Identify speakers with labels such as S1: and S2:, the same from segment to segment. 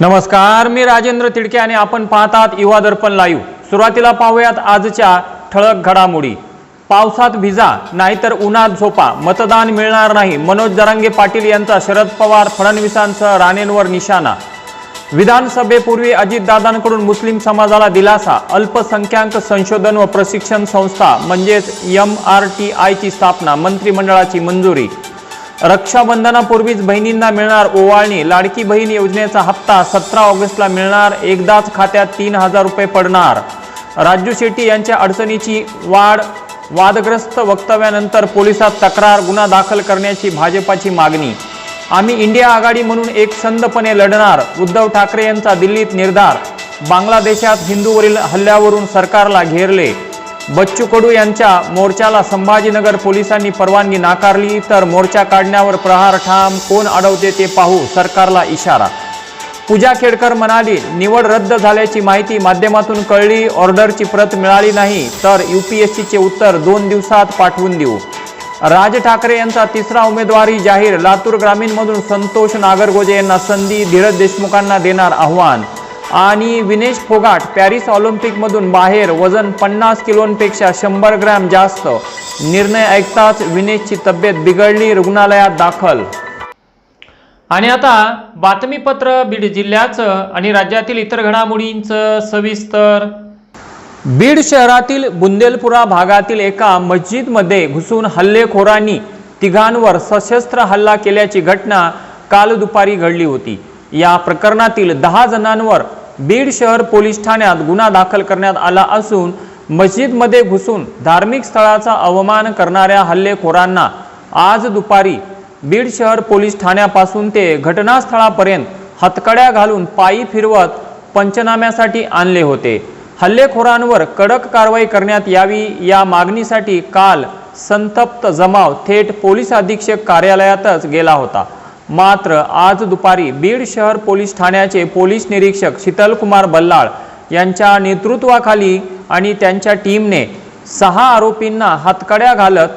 S1: नमस्कार मी राजेंद्र तिडके आणि आपण पाहतात युवा दर्पण लाईव्ह सुरुवातीला पाहूयात आजच्या ठळक घडामोडी. पावसात भिजा नाहीतर उन्हात झोपा मतदान मिळणार नाही मनोज जरांगे पाटील यांचा शरद पवार फडणवीसांसह राणेंवर निशाणा. विधानसभेपूर्वी अजितदादांकडून मुस्लिम समाजाला दिलासा अल्पसंख्याक संशोधन व प्रशिक्षण संस्था म्हणजेच एम आर टी आयची स्थापना मंत्रिमंडळाची मंजुरी. रक्षाबंधनापूर्वीच बहिणींना मिळणार ओवाळणी. लाडकी बहीण योजनेचा हप्ता सतरा ऑगस्टला मिळणार. एकदाच खात्यात तीन हजार रुपये पडणार. राजू शेट्टी यांच्या अडचणीची वाढ वादग्रस्त वक्तव्यानंतर पोलिसात तक्रार गुन्हा दाखल करण्याची भाजपाची मागणी. आम्ही इंडिया आघाडी म्हणून एक संदपणे लढणार उद्धव ठाकरे यांचा दिल्लीत निर्धार. बांगलादेशात हिंदूवरील हल्ल्यावरून सरकारला घेरले. बच्चू कडू यांच्या मोर्चाला संभाजीनगर पोलिसांनी परवानगी नाकारली तर मोर्चा काढण्यावर प्रहार ठाम. कोण अडवते ते पाहू सरकारला इशारा. पूजा खेडकर म्हणाली निवड रद्द झाल्याची माहिती माध्यमातून कळली ऑर्डरची प्रत मिळाली नाही तर यू पी उत्तर दोन दिवसात पाठवून देऊ. राज ठाकरे यांचा तिसरा उमेदवारी जाहीर लातूर ग्रामीणमधून संतोष नागरगोजे यांना संधी धीरज देशमुखांना देणार आव्हान. आणि विनेश फोगाट पॅरिस ऑलिम्पिकमधून बाहेर वजन पन्नास किलोंपेक्षा शंभर ग्रॅम जास्त. निर्णय ऐकताच विनेशची तब्येत बिघडली रुग्णालयात दाखल. आणि आता बातमीपत्र बीड जिल्ह्याचं आणि राज्यातील इतर घडामोडींचं सविस्तर. बीड शहरातील बुंदेलपुरा भागातील एका मस्जिदमध्ये घुसून हल्लेखोरांनी तिघांवर सशस्त्र हल्ला केल्याची घटना काल दुपारी घडली होती. या प्रकरणातील दहा जणांवर बीड शहर पोलीस ठाण्यात गुन्हा दाखल करण्यात आला असून मस्जिदमध्ये घुसून धार्मिक स्थळाचा अवमान करणाऱ्या हल्लेखोरांना आज दुपारी बीड शहर पोलीस ठाण्यापासून ते घटनास्थळापर्यंत हतकड्या घालून पायी फिरवत पंचनाम्यासाठी आणले होते. हल्लेखोरांवर कडक कारवाई करण्यात यावी या मागणीसाठी काल संतप्त जमाव थेट पोलीस अधीक्षक कार्यालयातच गेला होता. मात्र आज दुपारी बीड शहर पोलीस ठाण्याचे पोलीस निरीक्षक शीतलकुमार बल्लाळ यांच्या नेतृत्वाखाली आणि त्यांच्या टीमने सहा आरोपींना हातकड्या घालत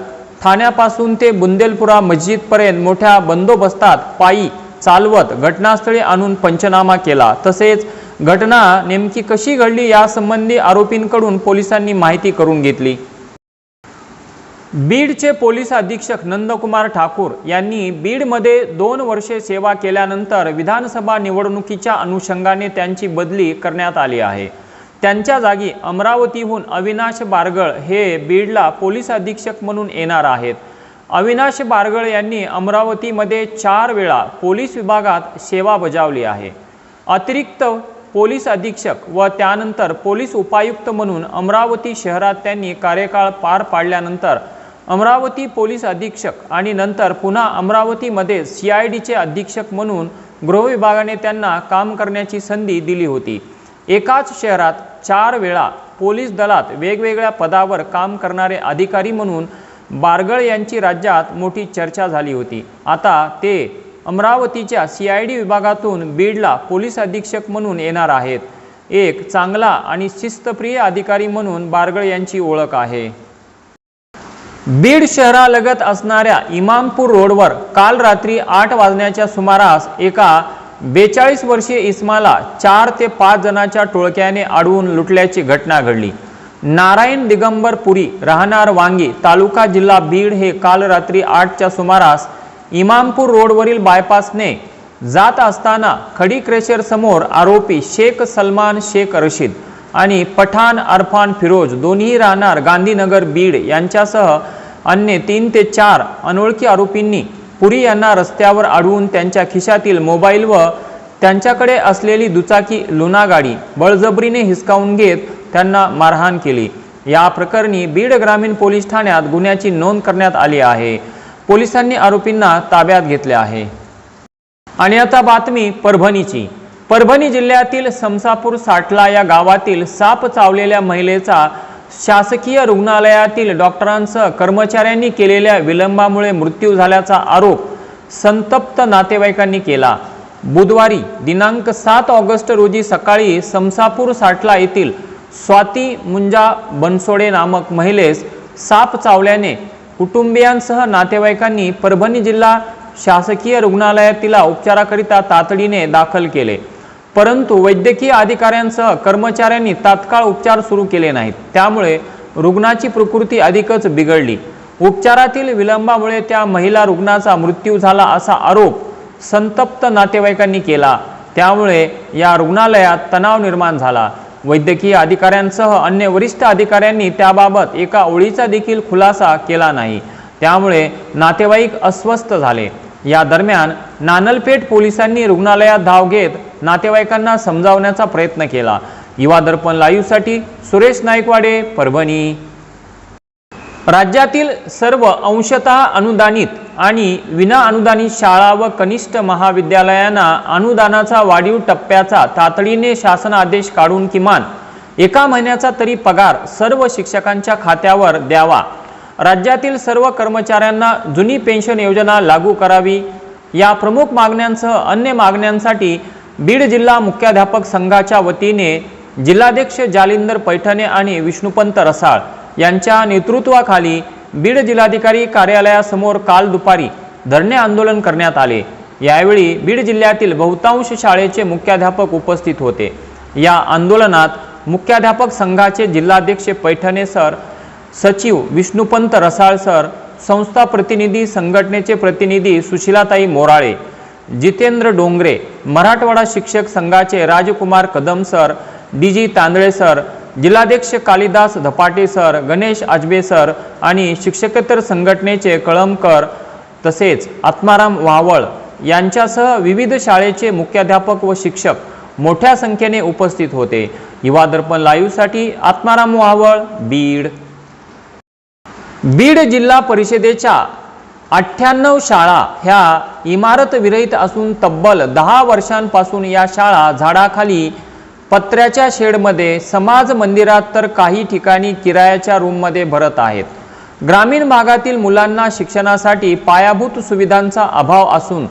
S1: ठाण्यापासून ते बुंदेलपुरा मस्जिदपर्यंत मोठ्या बंदोबस्तात पायी चालवत घटनास्थळी आणून पंचनामा केला. तसेच घटना नेमकी कशी घडली यासंबंधी आरोपींकडून पोलिसांनी माहिती करून घेतली. बीडचे पोलीस अधीक्षक नंदकुमार ठाकूर यांनी बीडमध्ये दोन वर्षे सेवा केल्यानंतर विधानसभा निवडणुकीच्या अनुषंगाने त्यांची बदली करण्यात आली आहे. त्यांच्या जागी अमरावतीहून अविनाश बारगळ हे बीडला पोलीस अधीक्षक म्हणून येणार आहेत. अविनाश बारगळ यांनी अमरावतीमध्ये चार वेळा पोलीस विभागात सेवा बजावली आहे. अतिरिक्त पोलीस अधीक्षक व त्यानंतर पोलीस उपायुक्त म्हणून अमरावती शहरात त्यांनी कार्यकाळ पार पाडल्यानंतर अमरावती पोलीस अधीक्षक आणि नंतर पुन्हा अमरावतीमध्ये सी आय डीचे अधीक्षक म्हणून गृहविभागाने त्यांना काम करण्याची संधी दिली होती. एकाच शहरात चार वेळा पोलीस दलात वेगवेगळ्या पदावर काम करणारे अधिकारी म्हणून बारगळ यांची राज्यात मोठी चर्चा झाली होती. आता ते अमरावतीच्या सी आय डी विभागातून बीडला पोलीस अधीक्षक म्हणून येणार आहेत. एक चांगला आणि शिस्तप्रिय अधिकारी म्हणून बारगळ यांची ओळख आहे. बीड शहरालगत असणाऱ्या इमामपूर रोडवर काल रात्री आठ वाजण्याच्या सुमारास एका बेचाळीस वर्षीय इस्माला चार ते पाच जणांच्या टोळक्याने अडवून लुटल्याची घटना घडली. नारायण दिगंबर पुरी राहणार वांगी तालुका जिल्हा बीड हे काल रात्री आठच्या सुमारास इमामपूर रोडवरील बायपासने जात असताना खडी क्रेशर समोर आरोपी शेख सलमान शेख रशीद आणि पठाण अरफान फिरोज दोन्ही राहणार गांधीनगर बीड यांच्यासह अन्य तीन ते चार अनोळखी आरोपींनी पुरी यांना रस्त्यावर अडवून त्यांच्या खिशातील मोबाईल व त्यांच्याकडे असलेली दुचाकी लुना गाडी बळजबरीने हिसकावून घेत त्यांना मारहाण केली. या प्रकरणी बीड ग्रामीण पोलीस ठाण्यात गुन्ह्याची नोंद करण्यात आली आहे. पोलिसांनी आरोपींना ताब्यात घेतले आहे. आणि आता बातमी परभणीची. परभणी जिल्ह्यातील समसापूर साठला या गावातील साप चावलेल्या महिलेचा शासकीय रुग्णालयातील डॉक्टरांसह कर्मचाऱ्यांनी केलेल्या विलंबामुळे मृत्यू झाल्याचा आरोप संतप्त नातेवाईकांनी केला. बुधवारी दिनांक सात ऑगस्ट रोजी सकाळी समसापूर साठला येथील स्वाती मुंजा बनसोडे नामक महिलेस साप चावल्याने कुटुंबियांसह नातेवाईकांनी परभणी जिल्हा शासकीय रुग्णालयात तिला उपचाराकरिता तातडीने दाखल केले. परंतु वैद्यकीय अधिकाऱ्यांसह कर्मचाऱ्यांनी तात्काळ उपचार सुरू केले नाहीत. त्यामुळे रुग्णाची प्रकृती अधिकच बिघडली. उपचारातील विलंबामुळे त्या महिला रुग्णाचा मृत्यू झाला असा आरोप संतप्त नातेवाईकांनी केला. त्यामुळे या रुग्णालयात तणाव निर्माण झाला. वैद्यकीय अधिकाऱ्यांसह अन्य वरिष्ठ अधिकाऱ्यांनी त्याबाबत एका ओळीचा देखील खुलासा केला नाही. त्यामुळे नातेवाईक अस्वस्थ झाले. या दरम्यान नानलपेठ पोलिसांनी रुग्णालयात धाव घेत नातेवाईकांना समजावण्याचा प्रयत्न केला. युवा दर्पण लाईव्हसाठी सुरेश नाईकवाडे परभणी. राज्यातील सर्व अंशतः अनुदानित आणि विना अनुदानित शाळा व कनिष्ठ महाविद्यालयांना अनुदानाचा वाढीव टप्प्याचा तातडीने शासन आदेश काढून किमान एका महिन्याचा तरी पगार सर्व शिक्षकांच्या खात्यावर द्यावा. राज्यातील सर्व कर्मचाऱ्यांना जुनी पेन्शन योजना लागू करावी. या प्रमुख मागण्यांसह अन्य मागण्यांसाठी बीड जिल्हा मुख्याध्यापक संघाच्या वतीने जिल्हाध्यक्ष जालिंदर पैठणे आणि विष्णुपंत रसाळ यांच्या नेतृत्वाखाली बीड जिल्हाधिकारी कार्यालयासमोर काल दुपारी धरणे आंदोलन करण्यात आले. यावेळी बीड जिल्ह्यातील बहुतांश शाळेचे मुख्याध्यापक उपस्थित होते. या आंदोलनात मुख्याध्यापक संघाचे जिल्हाध्यक्ष पैठणे सर सचिव विष्णुपंत रसाळ सर संस्था प्रतिनिधी संघटनेचे प्रतिनिधी सुशीलाताई मोराळे जितेंद्र डोंगरे मराठवाडा शिक्षक संघाचे Rajkumar Kadam sir D G Tandale sir जिल्हाध्यक्ष कालिदास धपाटे सर गणेश आजबे सर आणि शिक्षकेतर संघटनेचे कळमकर तसेच आत्माराम वावळ यांच्यासह विविध शाळेचे मुख्याध्यापक व शिक्षक मोठ्या संख्येने उपस्थित होते. युवा दर्पण लाईव्हसाठी आत्माराम वावळ बीड. बीड जिल्हा परिषदेच्या अठ्ठ्याण्णव शाळा ह्या इमारत विरहित असून तब्बल दहा वर्षांपासून या शाळा झाडाखाली पत्र्याच्या शेडमध्ये समाज मंदिरात तर काही ठिकाणी किरायाच्या रूममध्ये भरत आहेत. ग्रामीण भागातील मुलांना शिक्षणासाठी पायाभूत सुविधांचा अभाव असून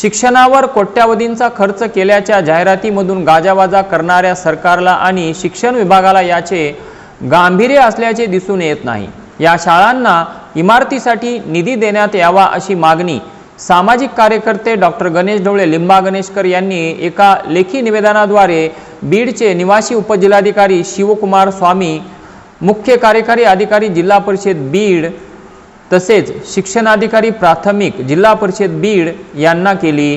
S1: शिक्षणावर कोट्यावधींचा खर्च केल्याच्या जाहिरातीमधून गाजावाजा करणाऱ्या सरकारला आणि शिक्षण विभागाला याचे गांभीर्य असल्याचे दिसून येत नाही. या शाळांना इमारतीसाठी निधी देण्यात यावा अशी मागणी सामाजिक कार्यकर्ते डॉक्टर गणेश ढवळे लिंबा गणेशकर यांनी एका लेखी निवेदनाद्वारे बीडचे निवासी उपजिल्हाधिकारी शिवकुमार स्वामी मुख्य कार्यकारी अधिकारी जिल्हा परिषद बीड तसेच शिक्षणाधिकारी प्राथमिक जिल्हा परिषद बीड यांना केली.